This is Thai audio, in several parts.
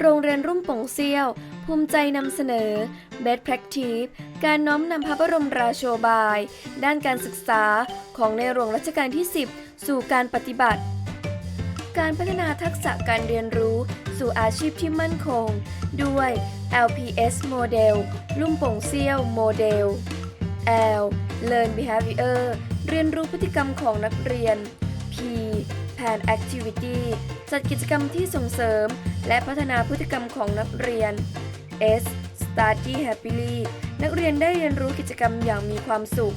โรงเรียนรุ่มป่งเซียว ภูมิใจนำเสนอ Best Practice การน้อมนำพระบรมราโชบาย ด้านการศึกษาของในหลวงรัชกาลที่ 10 สู่การปฏิบัติ การพัฒนาทักษะการเรียนรู้สู่อาชีพที่มั่นคง ด้วย LPS Model ลุ่มป่งเซียวโมเดล L Learn Behavior เรียนรู้พฤติกรรมของนักเรียน P Plan Activity จัดกิจกรรมที่ส่งเสริม และพัฒนาพฤติกรรมของนักเรียน S Study Happily นักเรียนได้เรียนรู้กิจกรรมอย่างมีความสุข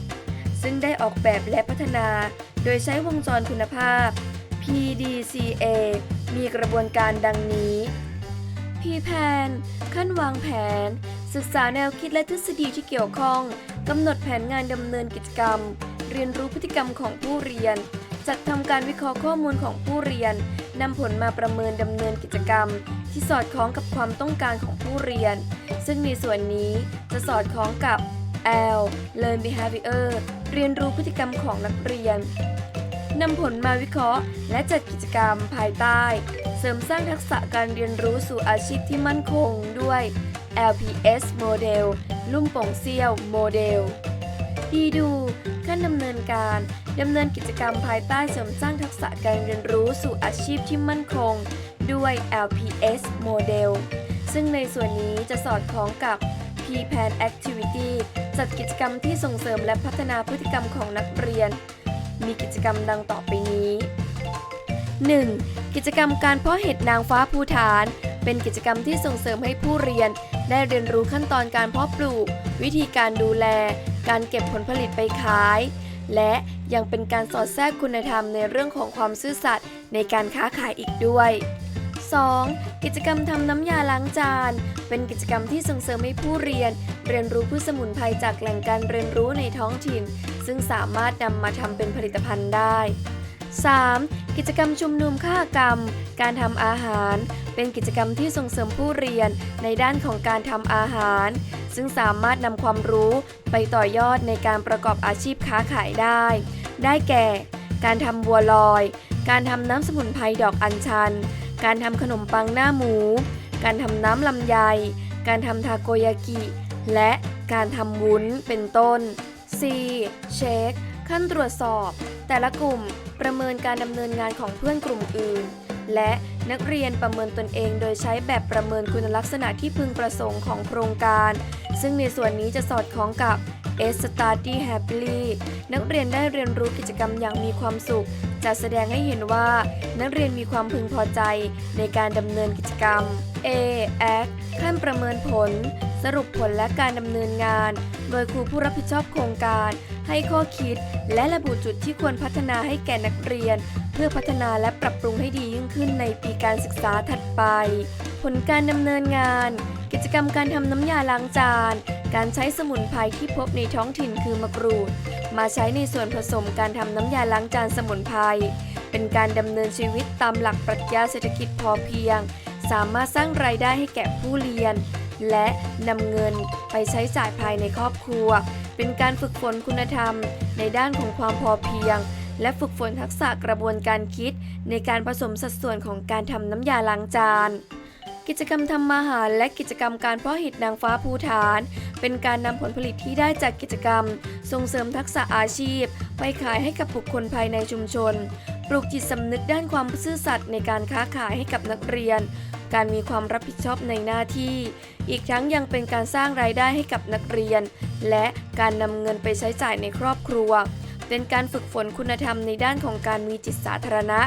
ซึ่งได้ออกแบบและพัฒนา โดยใช้วงจรคุณภาพ PDCA มีกระบวนการดังนี้ P plan ขั้นวางแผน ศึกษาแนวคิดและทฤษฎีที่เกี่ยวข้องกำหนดแผนงานดำเนินกิจกรรม เรียนรู้พฤติกรรมของผู้เรียน จัดทำการวิเคราะห์ข้อมูลของผู้เรียน นำผลมาประเมินดำเนินกิจกรรม ที่สอดคล้องกับความต้องการของผู้เรียน ซึ่งในส่วนนี้จะสอดคล้องกับ L Learn Behavior เรียนรู้พฤติกรรมของนักเรียนนำผลมาวิเคราะห์ และจัดกิจกรรมภายใต้ เสริมสร้างทักษะการเรียนรู้สู่อาชีพที่มั่นคงด้วย LPS Model ลุ่มป่งเซี่ยวโมเดลดีดูขั้นดำเนินการ ดำเนินกิจกรรมภายใต้เสริมสร้างทักษะการเรียนรู้สู่อาชีพที่มั่นคง ด้วย LPS Model ซึ่งในส่วนนี้จะสอดคล้องกับ P-Plan Activity จัดกิจกรรมที่ส่งเสริมและพัฒนาพฤติกรรมของนักเรียน มีกิจกรรมดังต่อไปนี้ 1. กิจกรรมการเพาะเห็ดนางฟ้าภูฐาน เป็นกิจกรรมที่ส่งเสริมให้ผู้เรียน ได้เรียนรู้ขั้นตอนการเพาะปลูก วิธีการดูแล การเก็บผลผลิตไปขาย และยังเป็นการสอดแทรกคุณธรรมในเรื่องของความซื่อสัตย์ในการค้าขายอีกด้วย 2. กิจกรรมทำน้ำยาล้างจาน เป็นกิจกรรมที่ส่งเสริมให้ผู้เรียน เรียนรู้พืชสมุนไพรจากแหล่งการเรียนรู้ในท้องถิ่น ซึ่งสามารถนำมาทำเป็นผลิตภัณฑ์ได้ 3. กิจกรรมชุมนุมข้ากรรม การทำอาหาร เป็นกิจกรรมที่ส่งเสริมผู้เรียนในด้านของการทำอาหาร ซึ่งสามารถนำความรู้ไปต่อยอดในการประกอบอาชีพค้าขายได้ ได้แก่ การทำบัวลอย การทำน้ำสมุนไพรดอกอัญชัน การทำขนมปังหน้าหมู การทำน้ำลำไย การทำทาโกยากิ และการทำวุ้นเป็นต้น C. เช็ค ขั้นตรวจสอบ แต่ละกลุ่ม ประเมินการดำเนินงานของเพื่อนกลุ่มอื่น และนักเรียนประเมินตนเองโดยใช้แบบประเมินคุณลักษณะที่พึงประสงค์ของโครงการ ซึ่งในส่วนนี้จะสอดคล้องกับ S Study Happily นักเรียนได้เรียนรู้กิจกรรมอย่างมีความสุข จะแสดงให้เห็นว่า นักเรียนมีความพึงพอใจในการดำเนินกิจกรรม A Act ขั้นประเมินผล สรุปผลและการดำเนินงาน โดยครูผู้รับผิดชอบโครงการ ให้ข้อคิด และระบุจุดที่ควรพัฒนาให้แก่นักเรียน เพื่อพัฒนาและปรับปรุงให้ดียิ่งขึ้นในปีการศึกษาถัดไป ผลการดำเนินงาน กิจกรรมการทำน้ำยาล้างจาน การใช้สมุนไพรที่พบในท้องถิ่นคือมะกรูด มาใช้ในส่วนผสมการทำน้ำยาล้างจานสมุนไพรเป็นการดำเนินชีวิตตามหลักปรัชญาเศรษฐกิจพอเพียง สามารถสร้างรายได้ให้แก่ผู้เรียน และนำเงินไปใช้จ่ายภายในครอบครัว เป็นการฝึกฝนคุณธรรม ในด้านของความพอเพียง และฝึกฝนทักษะกระบวนการคิด ในการผสมสัดส่วนของการทำน้ำยาล้างจานกิจกรรมทำอาหารและกิจกรรมการเพาะเห็ดนางฟ้าภูฐาน เป็นการนำผลผลิตที่ได้จากกิจกรรม ส่งเสริมทักษะอาชีพ ไปขายให้กับบุคคลภายในชุมชน ปลูกจิตสำนึกด้านความซื่อสัตย์ในการค้าขายให้กับนักเรียน การมีความรับผิดชอบในหน้าที่ อีกทั้งยังเป็นการสร้างรายได้ให้กับนักเรียน และการนำเงินไปใช้จ่ายในครอบครัว เป็นการฝึกฝนคุณธรรมในด้านของการมีจิตสาธารณะ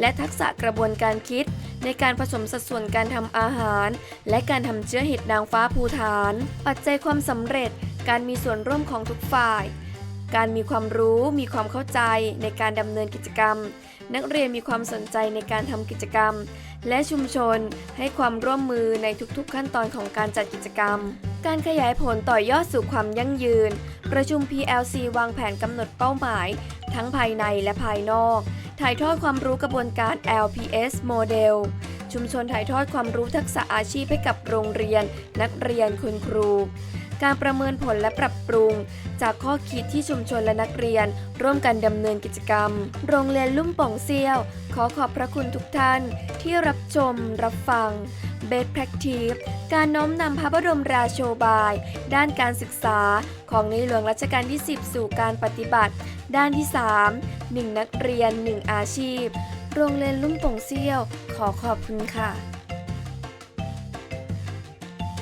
และทักษะกระบวนการคิด ในการผสมสัดส่วนการทำอาหาร และการทำเชื้อเห็ดนางฟ้าภูฐาน ปัจจัยความสำเร็จ การมีส่วนร่วมของทุกฝ่าย การมีความรู้มีความเข้าใจในการดำเนินกิจกรรม นักเรียนมีความสนใจในการทำกิจกรรม และชุมชนให้ความร่วมมือในทุกๆขั้นตอนของการจัดกิจกรรม การขยายผลต่อยอดสู่ความยั่งยืน ประชุม PLC วางแผนกำหนดเป้าหมาย ทั้งภายในและภายนอก ถ่ายทอดความรู้กระบวนการ LPS Model ชุมชนถ่ายทอดความรู้ทักษะอาชีพให้กับโรงเรียน นักเรียนคุณครู การประเมินผลและปรับปรุง จากข้อคิดที่ชุมชนและนักเรียน ร่วมกันดำเนินกิจกรรม โรงเรียนลุ่มป่องเซียว ขอขอบพระคุณทุกท่านที่รับชม รับฟัง Best Practice การน้อมนำพระบรมราโชบาย ด้านการศึกษาของในหลวงรัชกาลที่ 10 สู่การปฏิบัติ ด้านที่ 3 1 นักเรียน 1 อาชีพ โรงเรียนลุ่มป่องเซียว ขอขอบคุณค่ะ